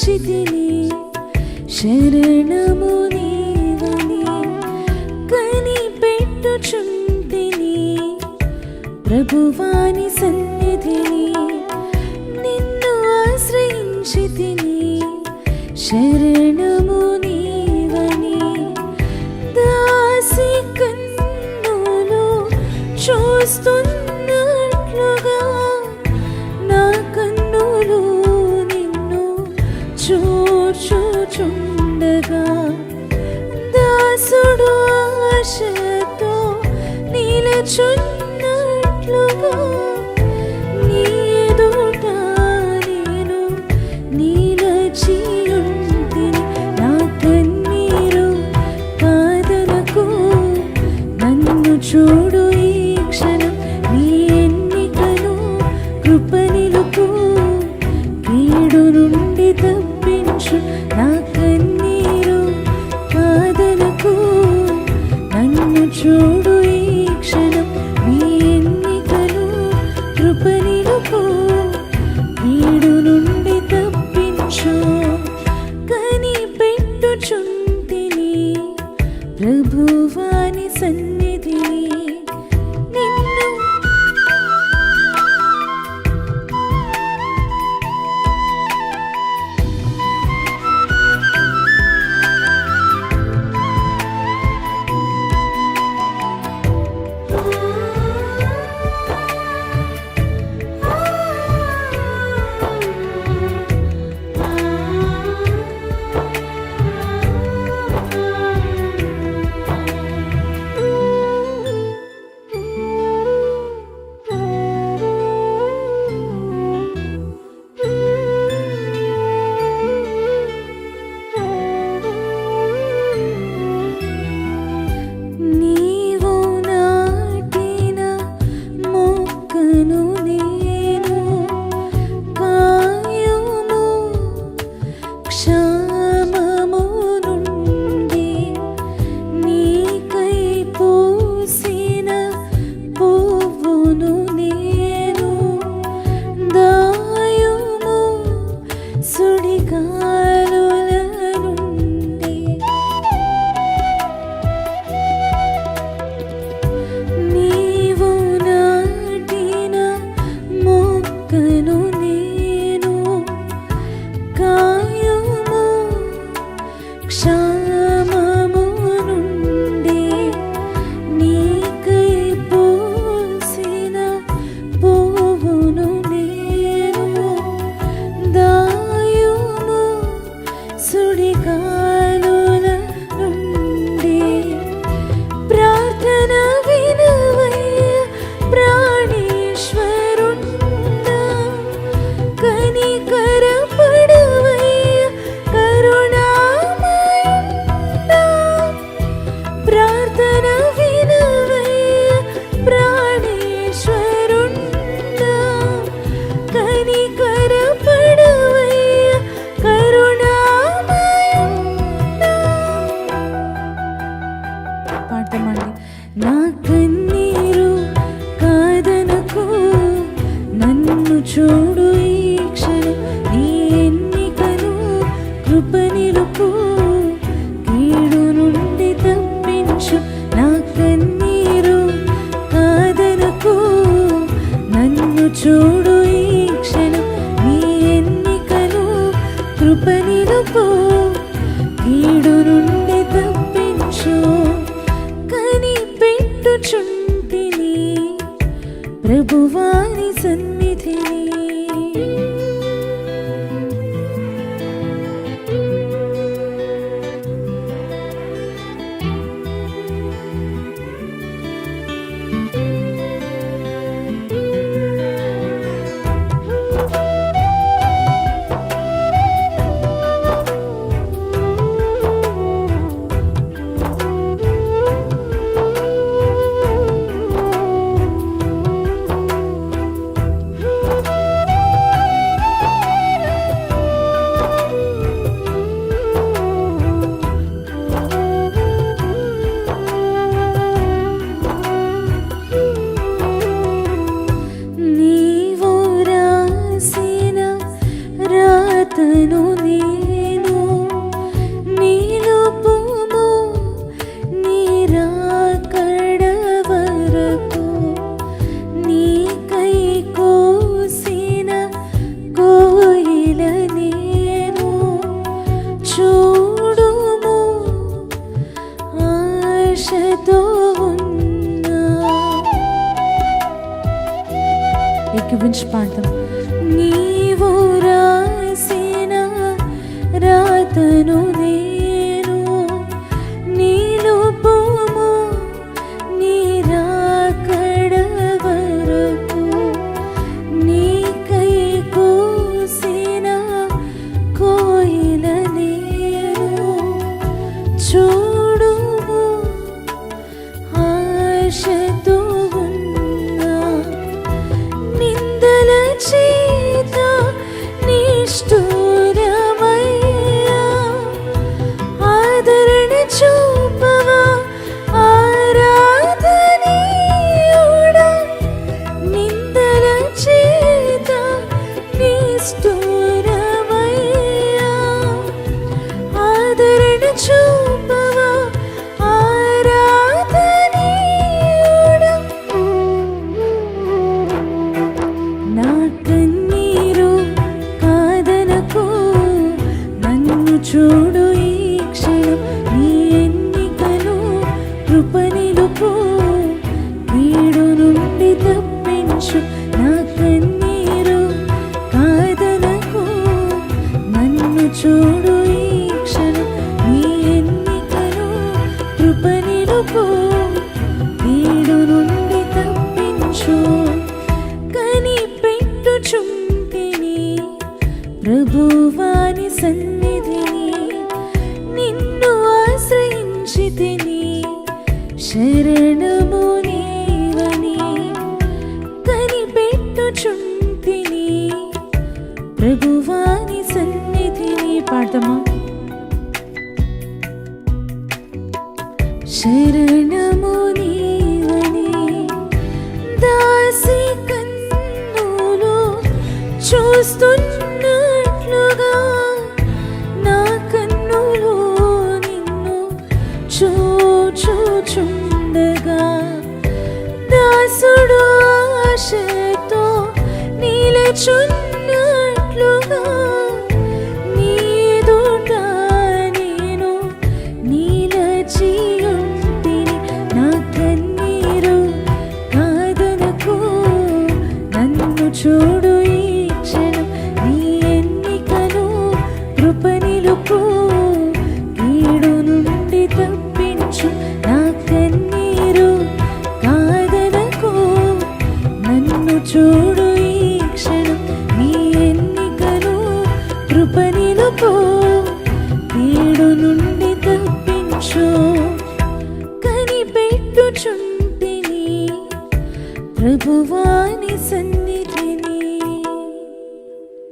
చితిని శరణము నీవని కనిపెట్టుచుంటిని. ప్రభువాని సన్నిధిని నిన్ను ఆశ్రయించితిని. శరణము నీవని దాసి కన్నులు చూస్తుంది 春。కృపనిలుపు కీడు నుండి తప్పించు. కానీ కనిపెట్టుచున్న బ్రతకను నేను నిలుపుము నీరాకడ వరకు నీకై కోసిన కోయిల నేను చూడుము ఆశతో ఉన్నా. ఎక్కించి పాడతాం శరణము నీవని కనిపెట్టుచుంటిని. ప్రభువాని సన్నిధిని పాడతామా శరణము schon కనిపెట్టుచుంటిని ప్రభువాని సన్ని